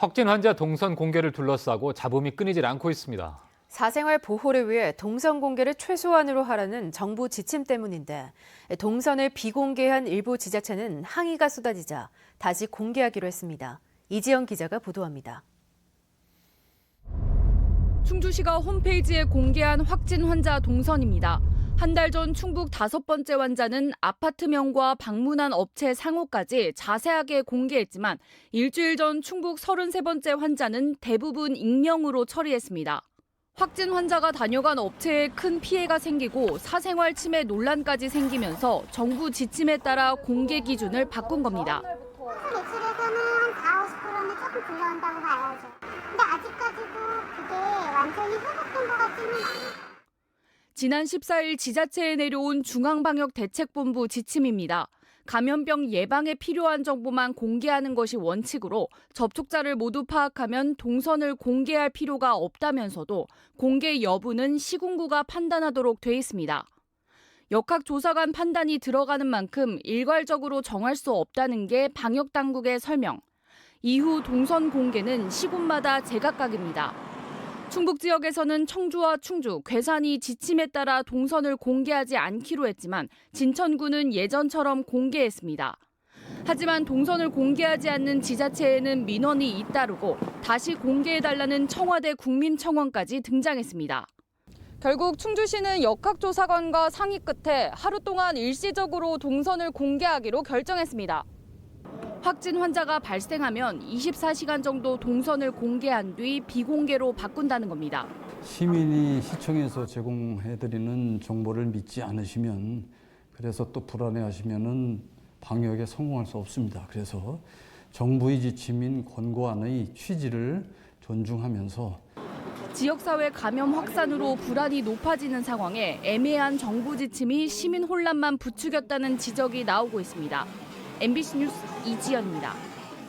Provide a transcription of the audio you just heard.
확진 환자 동선 공개를 둘러싸고 잡음이 끊이질 않고 있습니다. 사생활 보호를 위해 동선 공개를 최소한으로 하라는 정부 지침 때문인데 동선을 비공개한 일부 지자체는 항의가 쏟아지자 다시 공개하기로 했습니다. 이지영 기자가 보도합니다. 충주시가 홈페이지에 공개한 확진 환자 동선입니다. 한 달 전 충북 다섯 번째 환자는 아파트명과 방문한 업체 상호까지 자세하게 공개했지만 일주일 전 충북 33번째 환자는 대부분 익명으로 처리했습니다. 확진 환자가 다녀간 업체에 큰 피해가 생기고 사생활 침해 논란까지 생기면서 정부 지침에 따라 공개 기준을 바꾼 겁니다. 한 4, 50%는 조금 불러온다고 봐야죠. 근데 아직까지도 그게 완전히 회복된 것 같지는 않아요. 지난 14일 지자체에 내려온 중앙방역대책본부 지침입니다. 감염병 예방에 필요한 정보만 공개하는 것이 원칙으로 접촉자를 모두 파악하면 동선을 공개할 필요가 없다면서도 공개 여부는 시군구가 판단하도록 돼 있습니다. 역학조사관 판단이 들어가는 만큼 일괄적으로 정할 수 없다는 게 방역당국의 설명. 이후 동선 공개는 시군마다 제각각입니다. 충북 지역에서는 청주와 충주, 괴산이 지침에 따라 동선을 공개하지 않기로 했지만 진천구는 예전처럼 공개했습니다. 하지만 동선을 공개하지 않는 지자체에는 민원이 잇따르고 다시 공개해달라는 청와대 국민청원까지 등장했습니다. 결국 충주시는 역학조사관과 상의 끝에 하루 동안 일시적으로 동선을 공개하기로 결정했습니다. 확진 환자가 발생하면 24시간 정도 동선을 공개한 뒤 비공개로 바꾼다는 겁니다. 시민이 시청에서 제공해드리는 정보를 믿지 않으시면 그래서 또 불안해하시면은 방역에 성공할 수 없습니다. 그래서 정부의 지침인 권고안의 취지를 존중하면서 지역사회 감염 확산으로 불안이 높아지는 상황에 애매한 정부 지침이 시민 혼란만 부추겼다는 지적이 나오고 있습니다. MBC 뉴스 이지연입니다.